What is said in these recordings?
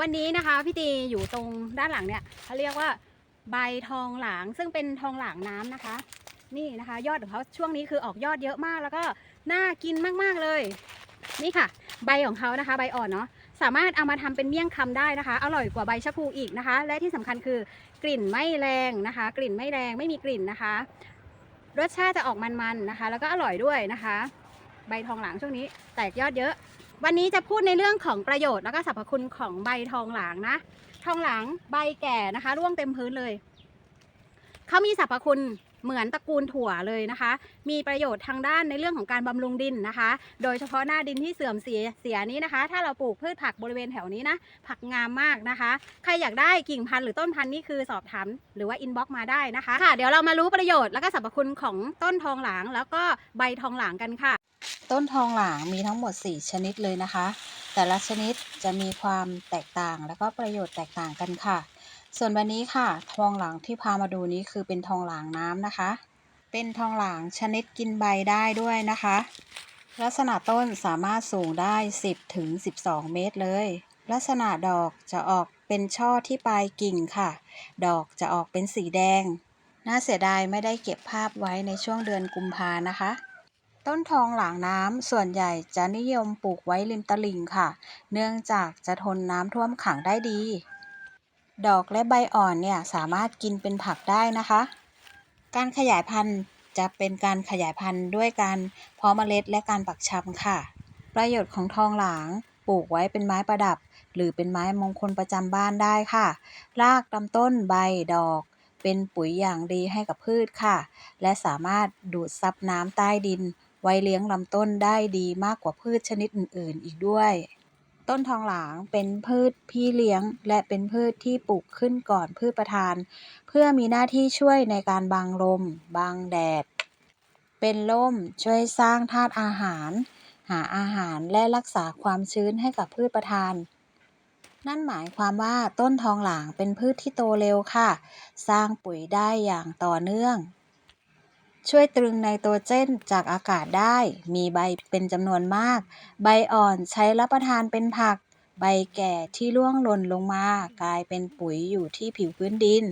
วันนี้นะคะพี่ตีอยู่ตรงด้านหลังเนี่ยเขาเรียกว่าใบทองหลางซึ่งเป็นทองหลางน้ำนะคะ นี่นะคะ ยอดของเขาช่วงนี้คือออกยอดเยอะมากแล้วก็น่ากินมากๆเลย นี่ค่ะ ใบของเขานะคะ ใบอ่อนเนาะสามารถเอามาทำเป็นเมี่ยงคำได้นะคะ อร่อยกว่าใบชะพูอีกนะคะ และที่สำคัญคือกลิ่นไม่แรงนะคะ กลิ่นไม่แรงไม่มีกลิ่นนะคะ รสชาติจะออกมันๆนะคะ แล้วก็อร่อยด้วยนะคะ ใบทองหลางช่วงนี้ แตกยอดเยอะ วันนี้จะพูดในเรื่องของประโยชน์แล้วก็สรรพคุณของใบทองหลางนะ ทองหลางใบแก่นะคะ ร่วงเต็มพื้นเลย เขามีสรรพคุณ เหมือนตระกูลถั่วเลยนะคะ มีประโยชน์ทางด้านในเรื่องของการบำรุงดินนะคะ โดยเฉพาะหน้าดินที่เสื่อมเสียเสียนี้นะคะ ถ้าเราปลูกพืชผักบริเวณแถวนี้นะผักงามมากนะคะ ใครอยากได้กิ่งพันธุ์หรือต้นพันธุ์นี่คือสอบถามหรือว่าอินบ็อกมาได้นะคะค่ะเดี๋ยวเรามารู้ประโยชน์แล้วก็สรรพคุณของต้นทองหลางแล้วก็ใบทองหลางกันค่ะ ต้นทองหลางมีทั้งหมด 4 ชนิดเลยนะคะ แต่ละชนิดจะมีความแตกต่างและก็ประโยชน์แตกต่างกันค่ะ ส่วนวันนี้ค่ะ ทองหลางที่พามาดูนี้คือเป็นทองหลางน้ำนะคะ เป็นทองหลางชนิดกินใบได้ด้วยนะคะ ลักษณะต้นสามารถสูงได้ 10ถึง12 เมตรเลย ลักษณะดอกจะออกเป็นช่อที่ปลายกิ่งค่ะ ดอกจะออกเป็นสีแดง น่าเสียดายไม่ได้เก็บภาพไว้ในช่วงเดือนกุมภานะคะ ต้นทองหลางน้ำส่วนใหญ่จะนิยมปลูกไว้ริมตลิ่งค่ะ เนื่องจากจะทนน้ำท่วมขังได้ดี ดอกและใบอ่อนเนี่ยสามารถกินเป็นผักได้นะคะ การขยายพันธุ์จะเป็นการขยายพันธุ์ด้วยการเพาะเมล็ดและการปักชำค่ะ ประโยชน์ของทองหลางปลูกไว้เป็นไม้ประดับ หรือเป็นไม้มงคลประจำบ้านได้ค่ะ รากลำต้นใบดอก เป็นปุ๋ยอย่างดีให้กับพืชค่ะ และสามารถดูดซับน้ำใต้ดิน ไว้เลี้ยงลำต้นได้ดีมากกว่าพืชชนิดอื่น ๆ อีกด้วย ต้นทองหลางเป็นพืชพี่เลี้ยง และเป็นพืชที่ปลูกขึ้นก่อนพืชประทาน เพื่อมีหน้าที่ช่วยในการบังลม บังแดด เป็นร่มช่วยสร้างธาตุอาหาร หาอาหารและรักษาความชื้นให้กับพืชประทานนั่นหมายความว่าต้นทองหลางเป็นพืชที่โตเร็วค่ะ สร้างปุ๋ยได้อย่างต่อเนื่อง ช่วยตรึงไนโตรเจนจากอากาศได้ มีใบเป็นจำนวนมาก ใบอ่อนใช้รับประทานเป็นผัก ใบแก่ที่ร่วงหล่นลงมา กลายเป็นปุ๋ยอยู่ที่ผิวพื้นดิน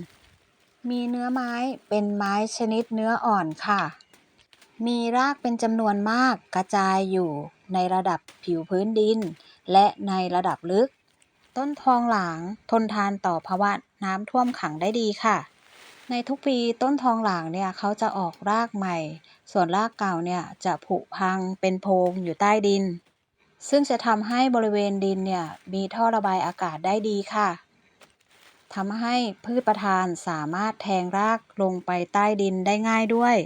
มีเนื้อไม้เป็นไม้ชนิดเนื้ออ่อนค่ะ มีรากเป็นจำนวนมากกระจายอยู่ในระดับผิวพื้นดิน และในระดับลึก ต้นทองหลางทนทานต่อภาวะน้ำท่วมขังได้ดีค่ะ ในทุกปีต้นทองหลางเนี่ยเขาจะออกรากใหม่ ส่วนรากเก่าเนี่ยจะผุพังเป็นโพรงอยู่ใต้ดิน ซึ่งจะทำให้บริเวณดินเนี่ยมีท่อระบายอากาศได้ดีค่ะทำให้พืชประทานสามารถแทงรากลงไปใต้ดินได้ง่ายด้วย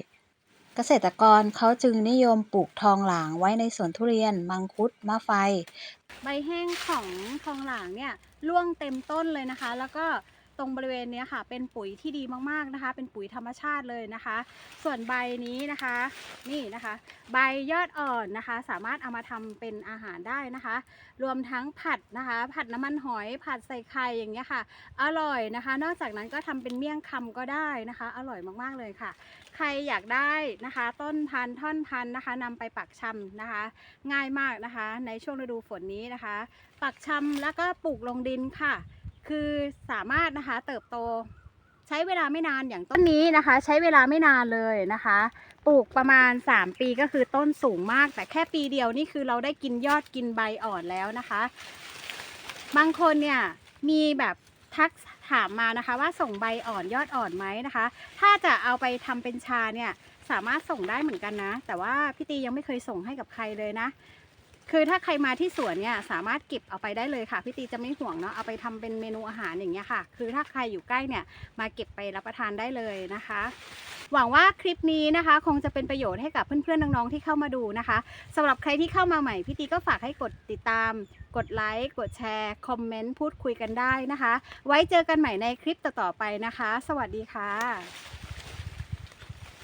เกษตรกรเขาจึงนิยมปลูกทองหลางไว้ในสวนทุเรียน มังคุดมะไฟ ใบแห้งของทองหลางเนี่ยร่วงเต็มต้นเลยนะคะ แล้วก็ ตรงบริเวณนี้ค่ะ เป็นปุ๋ยที่ดีมากๆนะคะ เป็นปุ๋ยธรรมชาติเลยนะคะ ส่วนใบนี้นะคะ นี่นะคะ ใบยอดอ่อนนะคะ สามารถเอามาทำเป็นอาหารได้นะคะ รวมทั้งผัดนะคะ ผัดน้ำมันหอยผัดใส่ไข่อย่างเงี้ยค่ะ อร่อยนะคะ นอกจากนั้นก็ทำเป็นเมี่ยงคำก็ได้นะคะ อร่อยมากๆเลยค่ะ ใครอยากได้นะคะ ต้นพันธุ์ท่อนพันธุ์นะคะนำไปปักชำนะคะ ง่ายมากนะคะ ในช่วงฤดูฝนนี้นะคะ ปักชำแล้วก็ปลูกลงดินค่ะ คือสามารถนะคะเติบโตใช้เวลาไม่นานอย่างต้นนี้นะคะ ใช้เวลาไม่นานเลยนะคะ ปลูกประมาณ 3 ปีก็คือต้นสูงมาก แต่แค่ปีเดียวนี่คือเราได้กินยอดกินใบอ่อนแล้วนะคะ บางคนเนี่ยมีแบบทักถามมานะคะ ว่าส่งใบอ่อนยอดอ่อนไหมนะคะ ถ้าจะเอาไปทำเป็นชาเนี่ยสามารถส่งได้เหมือนกันนะ แต่ว่าพี่ตียังไม่เคยส่งให้กับใครเลยนะ คือถ้าใครมาที่สวนเนี่ยสามารถเก็บเอาไปได้เลยค่ะพี่ตีจะไม่ห่วงเนาะเอาไปทำเป็นเมนูอาหารอย่างเงี้ยค่ะ คือถ้าใครอยู่ใกล้เนี่ยมาเก็บไปรับประทานได้เลยนะคะ หวังว่าคลิปนี้นะคะ คงจะเป็นประโยชน์ให้กับเพื่อนๆน้องๆที่เข้ามาดูนะคะสำหรับใครที่เข้ามาใหม่พี่ตีก็ฝากให้กดติดตาม กดไลค์กดแชร์คอมเมนต์พูดคุยกันได้นะคะ ไว้เจอกันใหม่ในคลิปต่อๆไปนะคะ สวัสดีค่ะ